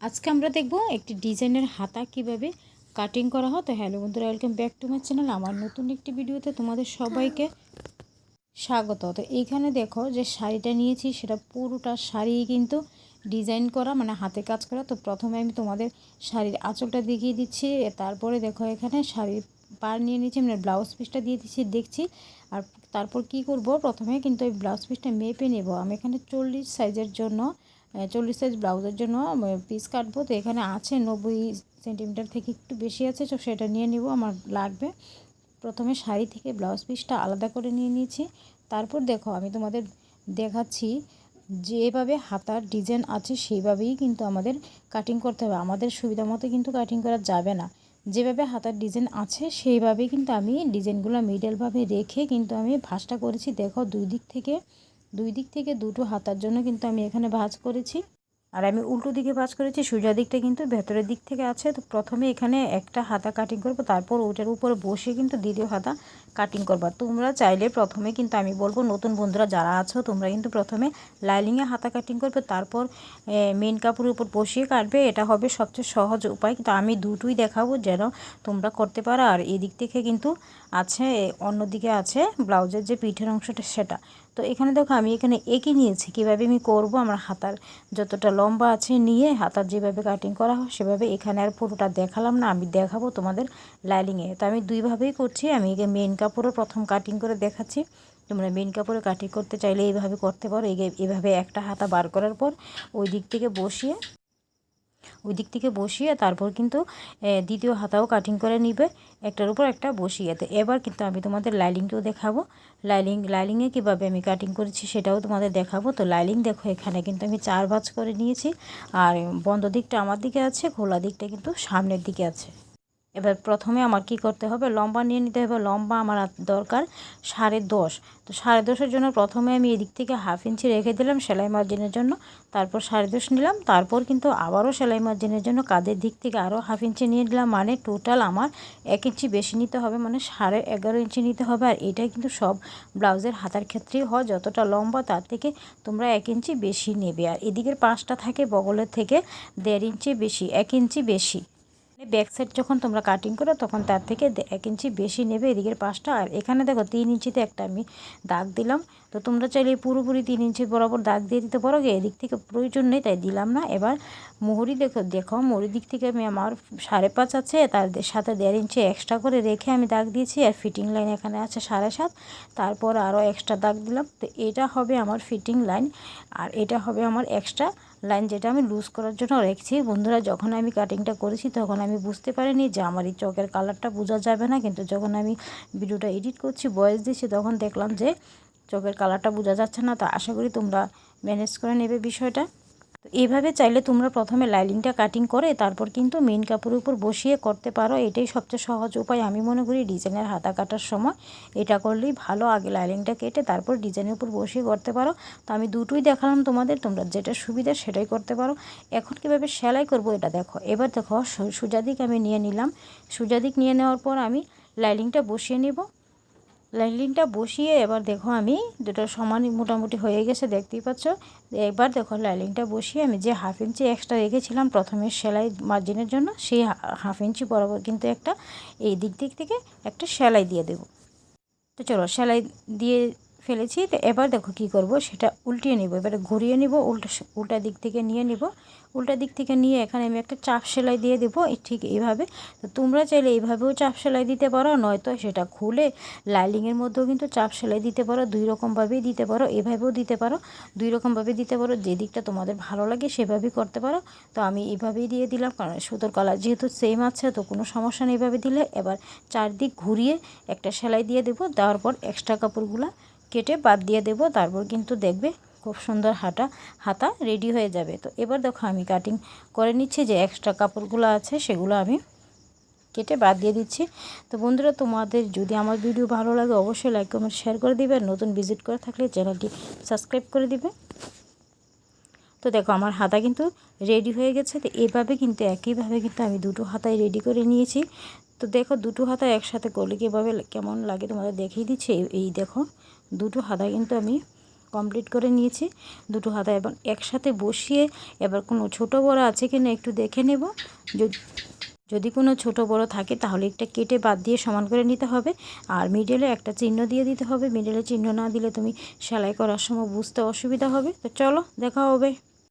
আজকে আমরা দেখব একটি ডিজাইনের হাতা কীভাবে কাটিং করা হয়। তো হ্যালো বন্ধুরা welcome back to my channel আমার নতুন একটি ভিডিওতে তোমাদের সবাইকে স্বাগত। তো এইখানে দেখো যে শাড়িটা নিয়েছি, সেটা পুরোটা শাড়ি কিন্তু ডিজাইন করা মানে হাতে কাজ করা। তো প্রথমে আমি তোমাদের শাড়ির আঁচলটা দেখিয়ে দিচ্ছি। তারপরে দেখো এখানে শাড়ির পার নিয়ে নিচ্ছি মানে ব্লাউজ পিসটা দিয়ে দিচ্ছি, দেখছি। আর তারপর কি করব? প্রথমে কিন্তু এই ব্লাউজ পিসটা মেপে নেব। আমি এখানে চল্লিশ সাইজের জন্য চল্লিশ সাইজ ব্লাউজের জন্য পিস কাটবো। তো এখানে আছে নব্বই সেন্টিমিটার থেকে একটু বেশি আছে, তো সেটা নিয়ে নিব, আমার লাগবে। প্রথমে শাড়ি থেকে ব্লাউজ পিসটা আলাদা করে নিয়ে নিয়েছি। তারপর দেখো, আমি তোমাদের দেখাচ্ছি যেভাবে হাতার ডিজাইন আছে, সেইভাবেই কিন্তু আমাদের কাটিং করতে হবে। আমাদের সুবিধা মতো কিন্তু কাটিং করা যাবে না। যেভাবে হাতার ডিজাইন আছে, সেইভাবেই কিন্তু আমি ডিজাইনগুলো মিডলভাবে রেখে কিন্তু আমি ভাঁজটা করেছি। দেখো, দুই দিক থেকে দুই দিক থেকে দুটো হাতার জন্য কিন্তু আমি এখানে ভাঁজ করেছি। আর আমি উল্টো দিকে ভাঁজ করেছি, সোজা দিকটা কিন্তু ভেতরের দিক থেকে আছে। তো প্রথমে এখানে একটা হাতা কাটিং করব, তারপর ওটার উপরে বসে কিন্তু দ্বিতীয় হাতা কাটিং করবা। তোমরা চাইলে প্রথমে কিন্তু আমি বলব, নতুন বন্ধুরা যারা আছো, তোমরা কিন্তু প্রথমে লাইলিংয়ে হাতা কাটিং করবে, তারপর মেন কাপড়ের উপর বসিয়ে কাটবে। এটা হবে সবচেয়ে সহজ উপায়। কিন্তু আমি দুটোই দেখাবো যেন তোমরা করতে পারো। আর এদিক থেকে কিন্তু আছে অন্যদিকে আছে ব্লাউজের যে পিঠের অংশটা, সেটা। তো এখানে দেখো আমি এখানে এঁকে নিয়েছি। কীভাবে আমি করব? আমার হাতার যতটা লম্বা আছে নিয়ে হাতার যেভাবে কাটিং করা হয়, সেভাবে এখানে আর পুরোটা দেখালাম না। আমি দেখাবো তোমাদের লাইলিংয়ে তো আমি দুইভাবেই করছি। আমি এগে মেন কাপড়ও প্রথম কাটিং করে দেখাচ্ছি। তোমরা মেন কাপড়ে কাটিং করতে চাইলে এইভাবে করতে পারো। এভাবে একটা হাতা বার করার পর ওই দিক থেকে বসিয়ে ওই দিক থেকে বসিয়ে তারপর কিন্তু দ্বিতীয় হাতাও কাটিং করে নিবে, একটার উপর একটা বসিয়ে। তো এবার কিন্তু আমি তোমাদের লাইলিংটাও দেখাবো। লাইলিং লাইলিংয়ে কীভাবে আমি কাটিং করেছি সেটাও তোমাদের দেখাবো। তো লাইলিং দেখো, এখানে কিন্তু আমি চার ভাজ করে নিয়েছি। আর বন্ধ দিকটা আমার দিকে আছে, খোলা দিকটা কিন্তু সামনের দিকে আছে। এবার প্রথমে আমার কি করতে হবে? লম্বা নিয়ে নিতে হবে। লম্বা আমার দরকার সাড়ে দশ। তো সাড়ে দশের জন্য প্রথমে আমি এদিক থেকে হাফ ইঞ্চি রেখে দিলাম সেলাই মার্জিনের জন্য। তারপর সাড়ে দশ নিলাম। তারপর কিন্তু আবারও সেলাই মার্জিনের জন্য কাদের দিক থেকে আরও হাফ ইঞ্চি নিয়ে নিলাম। মানে টোটাল আমার এক ইঞ্চি বেশি নিতে হবে। মানে সাড়ে এগারো ইঞ্চি নিতে হবে। আর এটাই কিন্তু সব ব্লাউজের হাতার ক্ষেত্রেই হয়। যতটা লম্বা তার থেকে তোমরা এক ইঞ্চি বেশি নেবে। আর এদিকের পাঁচটা থাকে বগলের থেকে দেড় ইঞ্চি বেশি, এক ইঞ্চি বেশি। ব্যাক সাইড যখন তোমরা কাটিং করো, তখন তার থেকে এক ইঞ্চি বেশি নেবে এদিকের পাশটা। আর এখানে দেখো তিন ইঞ্চিতে একটা আমি দাগ দিলাম। তো তোমরা চাইলে পুরোপুরি তিন ইঞ্চি বরাবর দাগ দিয়ে দিতে পারো এদিক থেকে প্রয়োজন নেই তাই দিলাম না। এবার মোহরি দেখো দেখো, মোহরির দিক থেকে আমি আমার সাড়ে পাঁচ আছে, তার সাথে দেড় ইঞ্চি এক্সট্রা করে রেখে আমি দাগ দিয়েছি, আর ফিটিং লাইন এখানে আছে সাড়ে সাত। তারপর আরও এক্সট্রা দাগ দিলাম। তো এটা হবে আমার ফিটিং লাইন আর এটা হবে আমার এক্সট্রা লাইন যেটা আমি লুজ করার জন্য রেখেছি। বন্ধুরা, যখন আমি কাটিংটা করেছি, তখন আমি বুঝতে পারিনি যে আমার এই চকের কালারটা বোঝা যাবে না। কিন্তু যখন আমি ভিডিওটা এডিট করছি বয়স দিচ্ছি, তখন দেখলাম যে চোখের কালারটা বোঝা যাচ্ছে না। তা আশা করি তোমরা ম্যানেজ করে নেবে বিষয়টা। তো এইভাবে চাইলে তোমরা প্রথমে লাইলিংটা কাটিং করে তারপর কিন্তু মেন কাপড়ের উপর বসিয়ে করতে পারো। এটাই সবচেয়ে সহজ উপায়। আমি মনে করি ডিজাইনের হাতা কাটার সময় এটা করলেই ভালো। আগে লাইলিংটা কেটে তারপর ডিজাইনের উপর বসিয়ে করতে পারো। তো আমি দুটোই দেখালাম তোমাদের। তোমরা যেটা সুবিধা সেটাই করতে পারো। এখন কীভাবে সেলাই করব এটা দেখো। এবার দেখো সুজাদিক আমি নিয়ে নিলাম। সুজাদিক নিয়ে নেওয়ার পর আমি লাইলিংটা বসিয়ে নেব। লাইলিংটা বসিয়ে এবার দেখো আমি দুটো সমান মোটামুটি হয়ে গেছে, দেখতেই পাচ্ছ। এবার দেখো লাইনলিনটা বসিয়ে আমি যে হাফ ইঞ্চি এক্সট্রা রেখেছিলাম প্রথমে সেলাই মার্জিনের জন্য, সেই হাফ ইঞ্চি বরাবর কিন্তু একটা এই দিক দিক থেকে একটা সেলাই দিয়ে দেব। তো চলো সেলাই দিয়ে ফেলেছি। তো এবার দেখো কি করব, সেটা উল্টিয়ে নিব। এবারে ঘুরিয়ে নিব, উল্টা উল্টা দিক থেকে নিয়ে নিব। উল্টা দিক থেকে নিয়ে এখানে আমি একটা চাপ সেলাই দিয়ে দেবো ঠিক এইভাবে। তো তোমরা চাইলে এইভাবেও চাপ সেলাই দিতে পারো, নয়তো সেটা খুলে লাইলিংয়ের মধ্যেও কিন্তু চাপ সেলাই দিতে পারো, দুই রকমভাবেই দিতে পারো, এভাবেও দিতে পারো, দুই রকমভাবে দিতে পারো, যে দিকটা তোমাদের ভালো লাগে সেভাবেই করতে পারো। তো আমি এইভাবেই দিয়ে দিলাম, কারণ সুতোর কালার যেহেতু সেম আছে, তো কোনো সমস্যা নেই এভাবে দিলে। এবার চারদিক ঘুরিয়ে একটা সেলাই দিয়ে দেবো, দেওয়ার পর এক্সট্রা কাপড়গুলো কেটে বাদ দিয়ে দেব, তারপর কিন্তু দেখবে খুব সুন্দর হাতা হাতা রেডি হয়ে যাবে। তো এবার দেখো আমি কাটিং করে নিচ্ছি যে এক্সট্রা কাপড়গুলো আছে, সেগুলো আমি কেটে বাদ দিয়ে দিচ্ছি। তো বন্ধুরা, তোমাদের যদি আমার ভিডিও ভালো লাগে, অবশ্যই লাইক কমেন্ট শেয়ার করে দিবে। নতুন ভিজিট করে থাকলে চ্যানেলটি সাবস্ক্রাইব করে দিবে। তো দেখো আমার হাতা কিন্তু রেডি হয়ে গেছে। তো এভাবে কিন্তু, একইভাবে কিন্তু আমি দুটো হাতায় রেডি করে নিয়েছি। তো দেখো দুটো হাতা একসাথে করলে কীভাবে কেমন লাগে তোমাদের দেখিয়ে দিচ্ছি। এই দেখো দুটো হাতা কিন্তু আমি কমপ্লিট করে নিয়েছি। দুটো হাতা এবং একসাথে বসিয়ে এবার কোনো ছোট বড় আছে কি না একটু দেখে নেব। যদি কোনো ছোট বড় থাকে তাহলে একটা কেটে বাদ দিয়ে সমান করে নিতে হবে। আর মিডলে একটা চিহ্ন দিয়ে দিতে হবে। মিডলে চিহ্ন না দিলে তুমি সেলাই করার সময় বুঝতে অসুবিধা হবে। তো চলো, দেখা হবে।